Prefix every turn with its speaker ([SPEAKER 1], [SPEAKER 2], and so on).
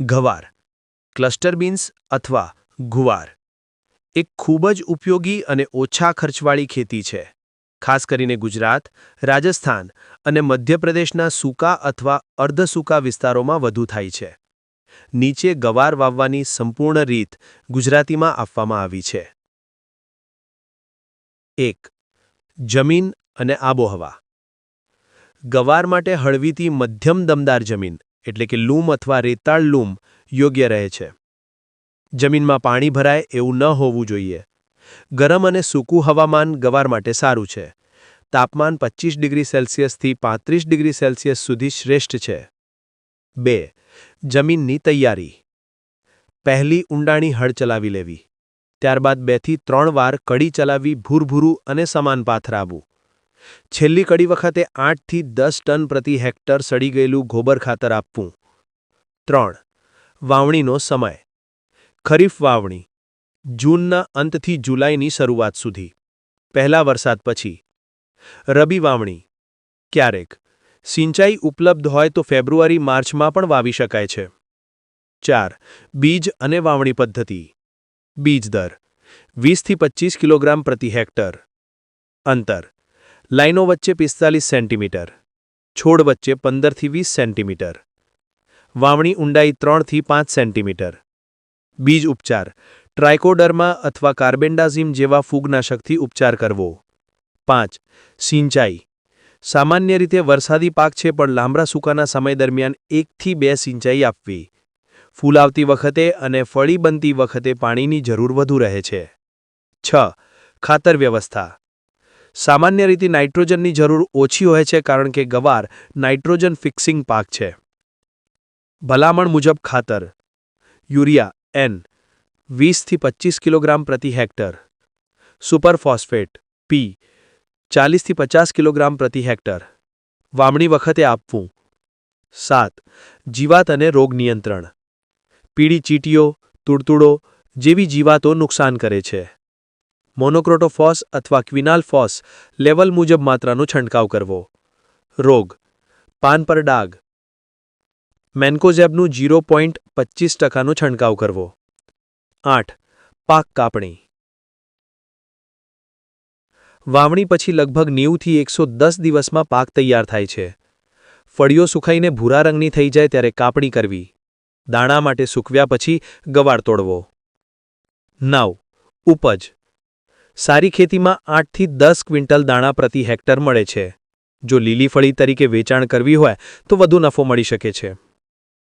[SPEAKER 1] ગવાર, cluster beans અથવા ગુવાર. એક ખૂબ જ ઉપયોગી અને ઓછા ખર્ચવાળી ખેતી છે. ખાસ કરીને ગુજરાત, રાજસ્થાન અને મધ્યપ્રદેશના સૂકા અથવા અર્ધસૂકા વિસ્તારોમાં વધુ થાય છે. નીચે ગવાર વાવવાની સંપૂર્ણ રીત ગુજરાતીમાં આપવામાં આવી છે. એક, જમીન અને આબોહવા. ગવાર માટે હળવીથી મધ્યમ દમદાર જમીન એટલે કે લૂમ અથવા રેતાળ લૂમ, યોગ્ય રહે છે. જમીનમાં પાણી ભરાય એવું ન હોવું જોઈએ. ગરમ અને સૂકું હવામાન ગવાર માટે સારું છે. તાપમાન પચીસ ડિગ્રી સેલ્સિયસથી પાંત્રીસ ડિગ્રી સેલ્સિયસ સુધી શ્રેષ્ઠ છે. બે. જમીનની તૈયારી. પહેલી ઊંડાણી હળ ચલાવી લેવી. ત્યારબાદ બેથી ત્રણ વાર કડી ચલાવી ભૂરભૂરું અને સમાન પાથરાવવું. છેલ્લી કડી વખતે આઠથી દસ ટન પ્રતિ હેક્ટર સડી ગયેલું ગોબર ખાતર આપવું. ત્રણ, વાવણીનો સમય. ખરીફ વાવણી. જૂનના અંતથી જુલાઈની શરૂઆત સુધી. પહેલા વરસાદ પછી. રબી વાવણી. ક્યારેક. સિંચાઈ ઉપલબ્ધ હોય તો ફેબ્રુઆરી, માર્ચમાં પણ વાવી શકાય છે. ચાર, બીજ અને વાવણી પદ્ધતિ. બીજ દર વીસથી પચીસ કિલોગ્રામ પ્રતિ હેક્ટર. અંતર. લાઇનો વચ્ચે પિસ્તાલીસ સેન્ટીમીટર, છોડ વચ્ચે પંદરથી વીસ સેન્ટીમીટર, વાવણી ઊંડાઈ ત્રણથી પાંચ સેન્ટીમીટર. બીજ ઉપચાર, ટ્રાયકોડર્મા અથવા કાર્બેન્ડાઝિમ જેવા ફૂગનાશકથી ઉપચાર કરવો. પાંચ, સિંચાઈ. સામાન્ય રીતે વરસાદી પાક છે, પણ લાંબા સૂકાના સમય દરમિયાન એકથી બે સિંચાઈ આપવી. ફૂલ આવતી વખતે અને ફળી બનતી વખતે પાણીની જરૂર વધુ રહે છે. છ, ખાતર વ્યવસ્થા. સામાન્ય રીતે નાઇટ્રોજનની જરૂર ઓછી હોય છે કારણ કે ગવાર નાઇટ્રોજન ફિક્સિંગ પાક છે. ભલામણ મુજબ ખાતર. યુરિયા એન વીસથી પચીસ કિલોગ્રામ પ્રતિ હેક્ટર. સુપર ફોસ્ફેટ પી ચાલીસથી પચાસ કિલોગ્રામ પ્રતિ હેક્ટર. વાવણી વખતે આપવું. સાત. જીવાત અને રોગ નિયંત્રણ. પીળી ચીટીઓ, તુડતુડો જેવી જીવાતો નુકસાન કરે છે. મોનોક્રોટોફોસ અથવા ક્વિનાલ ફોસ લેવલ મુજબ માત્રાનો છંટકાવ કરવો. રોગ. પાન પર ડાઘ. મેન્કોઝેબનું જીરો પોઈન્ટ પચીસ ટકાનો છંટકાવ કરવો. આઠ. પાક કાપણી. વાવણી પછી લગભગ નેવુંથી એકસો દસ દિવસમાં પાક તૈયાર થાય છે. ફળીઓ સુખાઈને ભૂરા રંગની થઈ જાય ત્યારે કાપણી કરવી. દાણા માટે સૂકવ્યા પછી ગવાર તોડવો. નવ. ઉપજ. સારી ખેતીમાં આઠથી દસ ક્વિન્ટલ દાણા પ્રતિ હેક્ટર મળે છે. જો લીલી ફળી તરીકે વેચાણ કરવી હોય, તો વધુ નફો મળી શકે છે.